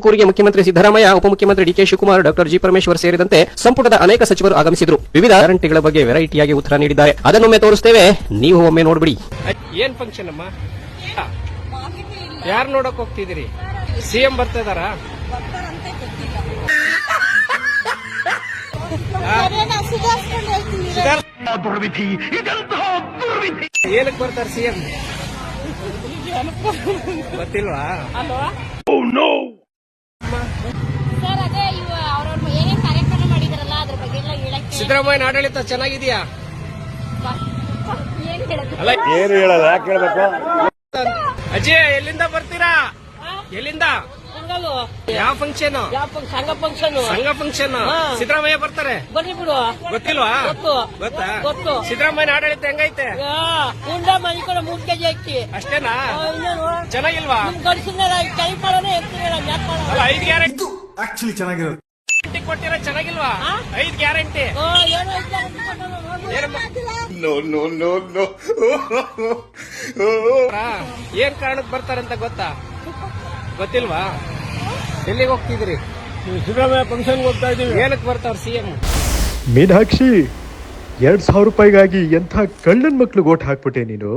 ತುಮಕೂರಿಗೆ ಮುಖ್ಯಮಂತ್ರಿ ಸಿದ್ದರಾಮಯ್ಯ ಉಪಮುಖ್ಯಮಂತ್ರಿ DK Shivakumar doctor G Parameshwar ಸೇರಿದಂತೆ ಸಂಪುಟದ ಅನೇಕ ಸಚಿವರು ಆಗಮಿಸಿದ್ರು. ವಿವಿಧ ಗ್ಯಾರಂಟಿಗಳ ಬಗ್ಗೆ ವೆರೈಟಿಯಾಗಿ ಉತ್ತರ ನೀಡಿದ್ದಾರೆ. ಅದನ್ನೊಮ್ಮೆ ತೋರಿಸ್ತೇವೆ. ನೀವು ಒಮ್ಮೆ ನೋಡ್ಬಿಡಿ. ಏನ್ ಫಂಕ್ಷನ್ ಅಮ್ಮ? ಯಾರು ನೋಡಕ್ ಹೋಗ್ತಿದ್ದೀರಿ? ಸಿಎಂ ಬರ್ತಾ ಇದಾರ ಏನಕ್ಕೆ ಬರ್ತಾರೆ ಸಿಎಂ ಗೊತ್ತಿಲ್ವಾ? ಸಿದ್ದರಾಮಯ್ಯನ ಆಡಳಿತ ಚೆನ್ನಾಗಿದೆಯಾ? ಏನ್ ಹೇಳೋದು ಅಲ್ಲ ಏನು ಹೇಳಲ್ಲ ಯಾಕೆ ಹೇಳ್ಬೇಕು? ಅಜಯ್ ಎಲ್ಲಿಂದ ಬರ್ತೀರಾ? ಎಲ್ಲಿಂದ? ಯಾವ ಫಂಕ್ಷನ್ ಸಂಘ ಫಂಕ್ಷನ್ ಸಂಘ ಫಂಕ್ಷನ್ ಸಿದ್ದರಾಮಯ್ಯ ಬರ್ತಾರೆ? ಬನ್ನಿ ಬಿಡು. ಗೊತ್ತಿಲ್ವಾ? ಗೊತ್ತು. ಗೊತ್ತಾ? ಗೊತ್ತು. ಸಿದ್ದರಾಮಯ್ಯನ ಆಡಳಿತ ಹೆಂಗೈತೆ? ಉಂಡ ಮನೆ ಕೂಡ ಮೂರ್ ಕೆಜಿ ಅಕ್ಕಿ ಅಷ್ಟೇನಾ? ಚೆನ್ನಾಗಿಲ್ವಾ? ಐದು ಗಡಿಸಿದ್ನೆಲ್ಲ ಕೈ ಮಾಡೋಣ ಎತ್ತಿರಲ್ಲ ಯಾಕೆ ಮಾಡೋಣ ಅಲ್ಲ ಐದ್ ಗ್ಯಾರಂಟಿ ಆಕ್ಚುಲಿ ಚೆನ್ನಾಗಿರೋದು. ಕೊಟ್ಟಿರೋ ಚೆನ್ನಾಗಿಲ್ವಾ? ಐದು ಗ್ಯಾರಂಟಿ ಓ, ಏನೋ ಅಂತ ಕಾರಣಕ್ಕೆ ಬರ್ತಾರಂತ ಗೊತ್ತಾ? ಗೊತ್ತಿಲ್ವಾ? ಎಲ್ಲಿಗೆ ಹೋಗ್ತಿದ್ರಿ ಸಿದ್ದರಾಮಯ್ಯ ಫಂಕ್ಷನ್ ಹೋಗ್ತಾ ಇದೀವಿ ಏನಕ್ಕೆ ಬರ್ತಾವ್ರ ಸಿಎಂ ಮೀನಾಕ್ಷಿ ಎರಡ್ ಸಾವಿರ ರೂಪಾಯಿಗಾಗಿ ಎಂಥ ಕಳ್ಳನ್ ಮಕ್ಳು ಓಟ್ ಹಾಕ್ಬಿಟ್ಟೆ ನೀನು?